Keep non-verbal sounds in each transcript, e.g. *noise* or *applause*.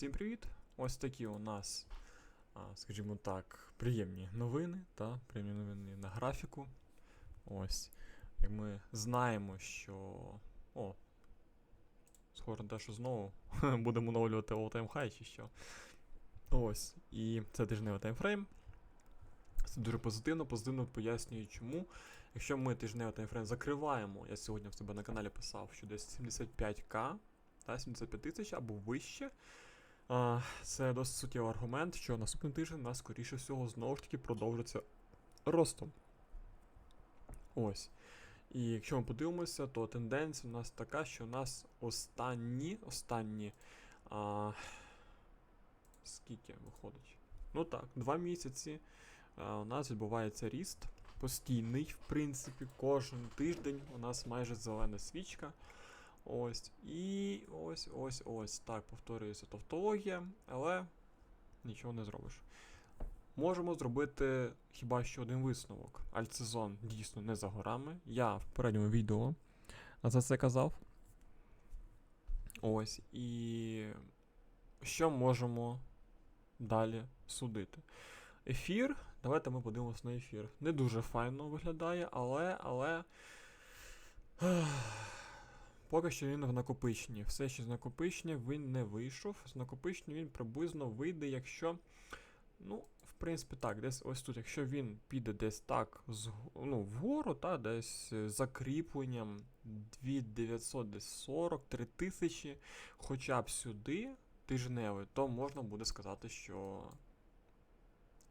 Всім привіт! Ось такі у нас, скажімо так, приємні новини, та, приємні новини на графіку. Ось. Як ми знаємо, що. О. На те, що знову *laughs* будемо оновлювати all-time high чи що. Ось. І це тижневий таймфрейм. Це дуже позитивно, позитивно пояснюю чому. Якщо ми тижневий таймфрейм закриваємо, я сьогодні в себе на каналі писав, що десь 75к, та, 75 тисяч або вище. А, це досить суттєвий аргумент, що наступний тиждень у нас, скоріше всього, знову ж таки продовжиться ростом. Ось. І якщо ми подивимося, то тенденція у нас така, що у нас останні, останні. А, скільки виходить? Ну так, два місяці а, у нас відбувається ріст. Постійний, в принципі, кожен тиждень у нас майже зелена свічка. Ось. І ось ось ось. Так, повторюється тавтологія, але нічого не зробиш. Можемо зробити хіба що один висновок. Альтсезон дійсно не за горами. Я в попередньому відео за це казав. Ось. І що можемо далі судити? Ефір. Давайте ми подивимося на ефір. Не дуже файно виглядає, але. але. Поки що він в накопиченні. Все ще з накопичення він не вийшов. З накопичення він приблизно вийде, якщо. Ну, в принципі, так, десь ось тут, якщо він піде десь так з, ну, вгору, та, десь закріпленням 2900, десь 40, 3000, хоча б сюди, тижневий, то можна буде сказати, що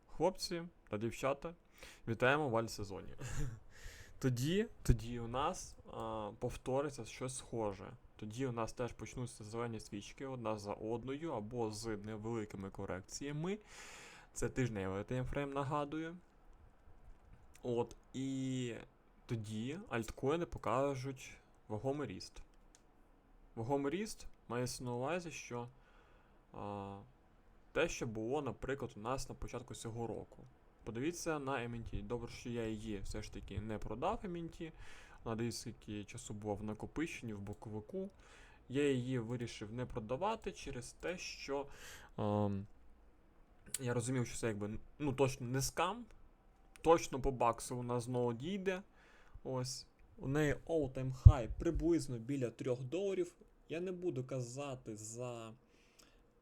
хлопці та дівчата, вітаємо в альсезоні. *laughs* Тоді, тоді у нас а, повториться щось схоже. Тоді у нас теж почнуться зелені свічки одна за одною або з невеликими корекціями. Це тижневий таймфрейм нагадую. От, і тоді альткоїни покажуть вагомий ріст. Вагомий ріст мається на увазі, що а, те, що було, наприклад, у нас на початку цього року. Подивіться на MNT. Добре, що я її все ж таки не продав MNT. Дивіться, скільки часу була в накопиченні, в боковику. Я її вирішив не продавати через те, що ем, я розумів, що це якби ну, точно не скам. Точно по баксу вона знову дійде. Ось. У неї all-time high приблизно біля 3 доларів. Я не буду казати за.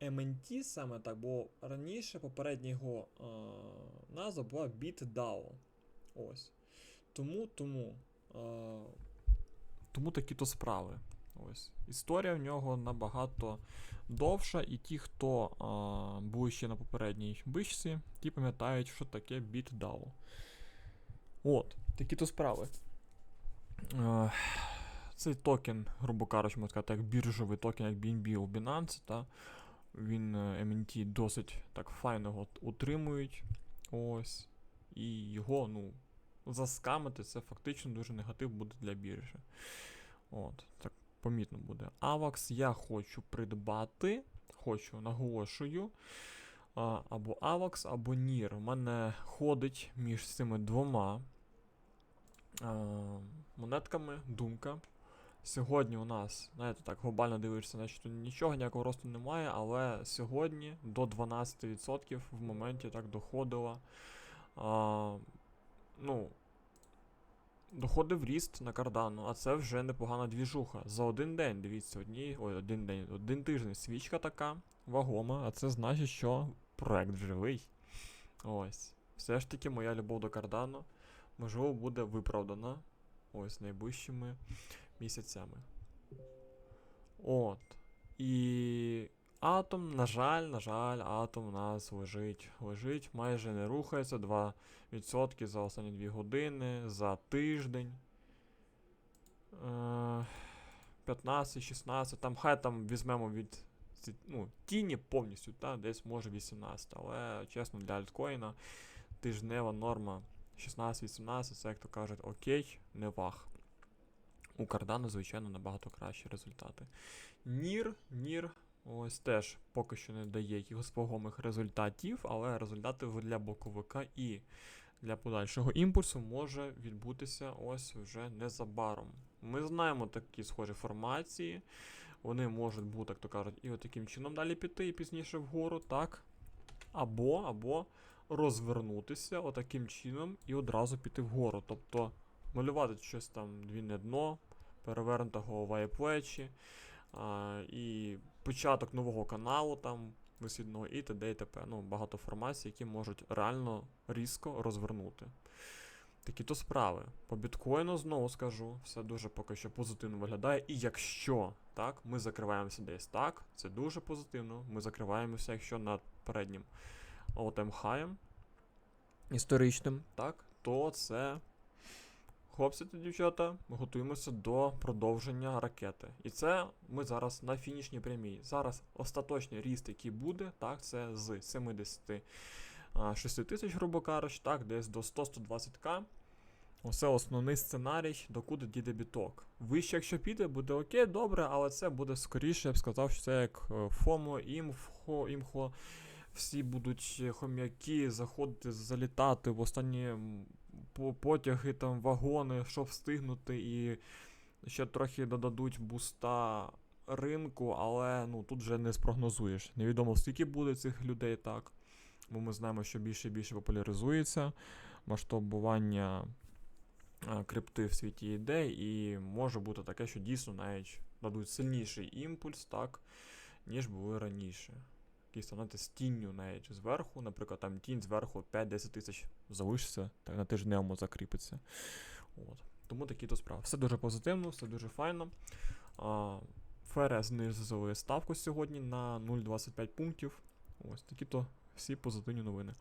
MNT саме так, бо раніше попередня його е, назва була BitDAO. Ось. Тому, тому. Е, тому такі то справи. Ось. Історія в нього набагато довша, і ті, хто е, були ще на попередній бичці, ті пам'ятають, що таке BitDAO. От, такі то справи. Е, цей токен, грубо кажучи, можна сказати, як біржовий токен, як BNB у Binance, та, він е, MNT досить так файно утримують. Ось. І його, ну, заскамити це фактично дуже негатив буде для біржі. От, так помітно буде. AVAX я хочу придбати. Хочу, наголошую. Або AVAX, або NIR. У мене ходить між цими двома монетками думка. Сьогодні у нас, знаєте, так, глобально дивишся, значить нічого, ніякого росту немає, але сьогодні до 12% в моменті так доходило. А, ну, доходив ріст на кардану, а це вже непогана двіжуха. За один день, дивіться, одні, ой, один день, один тиждень свічка така вагома, а це значить, що проект живий. Ось. Все ж таки, моя любов до кардану, можливо, буде виправдана ось найближчими місяцями. От. І атом, на жаль, на жаль, атом у нас лежить. Лежить, майже не рухається. 2% за останні 2 години, за тиждень. Е, 15-16. Там хай там візьмемо від ну, тіні повністю, та, десь може 18. Але чесно, для альткоїна тижнева норма 16-18, це як то кажуть, окей, не вах. У Cardano, звичайно, набагато кращі результати. Нір, Нір, ось теж поки що не дає якихось вагомих результатів, але результати для боковика і для подальшого імпульсу може відбутися ось вже незабаром. Ми знаємо такі схожі формації. Вони можуть бути, як то кажуть, і от чином далі піти, і пізніше вгору, так. Або, або розвернутися отаким чином і одразу піти вгору. Тобто малювати щось там двійне дно, перевернута голова і плечі, а, і початок нового каналу там висвітного і т.д. і т.п. Ну, багато формацій, які можуть реально різко розвернути. Такі то справи. По біткоїну знову скажу, все дуже поки що позитивно виглядає. І якщо так, ми закриваємося десь так, це дуже позитивно. Ми закриваємося, якщо над переднім all-time high історичним, так, то це. Хлопці та дівчата, готуємося до продовження ракети. І це ми зараз на фінішній прямій. Зараз остаточний ріст, який буде, так, це з 76 тисяч, грубо кажучи, так, десь до 100-120к. Оце основний сценарій, докуди дійде біток. Вище, якщо піде, буде окей, добре, але це буде скоріше, я б сказав, що це як е, ФОМО, імхо, імхо. Всі будуть е, хом'яки заходити, залітати в останні потяги, там, вагони, щоб встигнути, і ще трохи додадуть буста ринку, але ну, тут вже не спрогнозуєш. Невідомо, скільки буде цих людей так. Бо ми знаємо, що більше і більше популяризується масштабування крипти в світі йде, і може бути таке, що дійсно навіть дадуть сильніший імпульс, так, ніж були раніше. Який станете з тінню навіть зверху, наприклад, там тінь зверху 5-10 тисяч залишиться, так на тижневому закріпиться. От. Тому такі то справи. Все дуже позитивно, все дуже файно. А, Фере знизили ставку сьогодні на 0,25 пунктів. Ось такі то всі позитивні новини.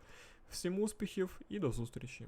Всім успіхів і до зустрічі!